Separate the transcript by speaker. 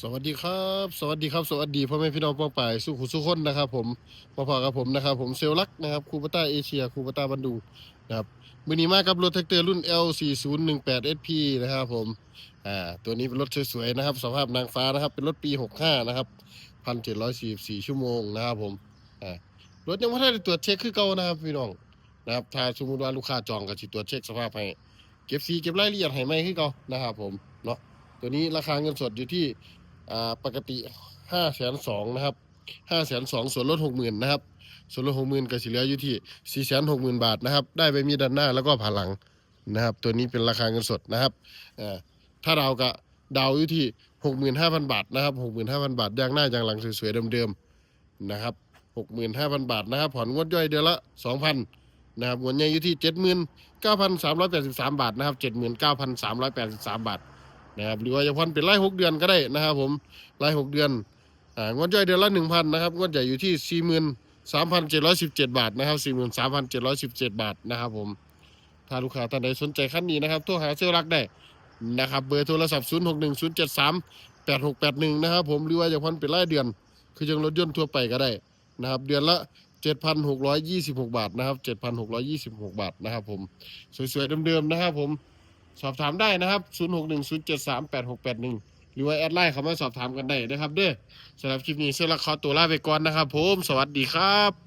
Speaker 1: สวัสดีครับ สวัสดีครับ สวัสดีพ่อแม่พี่น้องป้องป่ายสุขุสุขคนนะครับ ผมมาพอกับผมนะครับผมเซลลักนะครับคูปต้าเอเชียคูปต้าบันดูนะครับมือนี้มากับรถแท็กเตอร์รุ่น L4018 SP นะครับผมอ่าตัวนี้เป็นรถสวยๆนะครับสภาพนางฟ้านะครับ เป็นรถปี 65 นะครับ 1,744 ชั่วโมงนะครับผมอ่ารถยังไม่ได้ตรวจเช็คคือเก่านะครับพี่น้องนะครับถ้าสมมติว่าลูกค้าจองก็สิตรวจเช็คสภาพให้เก็บสีเก็บรายละเอียดให้ไหมคือเก่านะครับผมเนาะตัวนี้ราคาเงินสดอยู่ที่ อ่าปกติห้าแสนสองนะครับห้าแสนสองส่วนลดหกหมื่นนะครับ ส่วนลดหกหมื่นก็สิเหลืออยู่ที่สี่แสนหกหมื่นบาทนะครับ ได้ไปมีด้านหน้าแล้วก็ผ่าหลังนะครับ ตัวนี้เป็นราคาเงินสดนะครับถ้าเราก็ดาวอยู่ที่หกหมื่นห้าพันบาทนะครับหกหมื่นห้าพันบาทยางหน้ายางหลังสวยๆเดิมๆนะครับหกหมื่นห้าพันบาทนะครับผ่อนงวดย่อยเดือนละสองพันนะครับงวดใหญ่อยู่ที่เจ็ดหมื่นเก้าพันสามร้อยแปดสิบสามบาทนะครับเจ็ดหมื่นเก้าพันสามร้อยแปดสิบสามบาท นะครับหรือว่าจะผ่อนเป็นรายหกเดือนก็ได้นะครับผมรายหกเดือนอ่างวดย่อยเดือนละหนึ่งพันนะครับงวดใหญ่อยู่ที่สี่หมื่นสามพันเจ็ดร้อยสิบเจ็ดบาทนะครับสี่หมื่นสามพันเจ็ดร้อยสิบเจ็ดบาทนะครับผมถ้าลูกค้าท่านใดสนใจขั้นนี้นะครับโทรหาเซลลรักได้นะครับเบอร์โทรศัพท์ศูนย์หกหนึ่งศูนย์เจ็ดสามแปดหกแปดหนึ่งนะครับผมหรือว่าจะผ่อนเป็นรายเดือน คือยังรถยนต์ทั่วไปก็ได้นะครับเดือนละเจ็ดพันหกร้อยยี่สิบหกบาทนะครับเจ็ดพันหกร้อยยี่สิบหกบาทนะครับผมสวยๆเดิมๆนะครับผม สอบถามได้นะครับ 0610738681 หรือว่าแอดไลน์เข้ามาสอบถามกันได้นะครับเด้อสำหรับคลิปนี้เสื้อละคอตัวลาไปก่อนนะครับผม สวัสดีครับ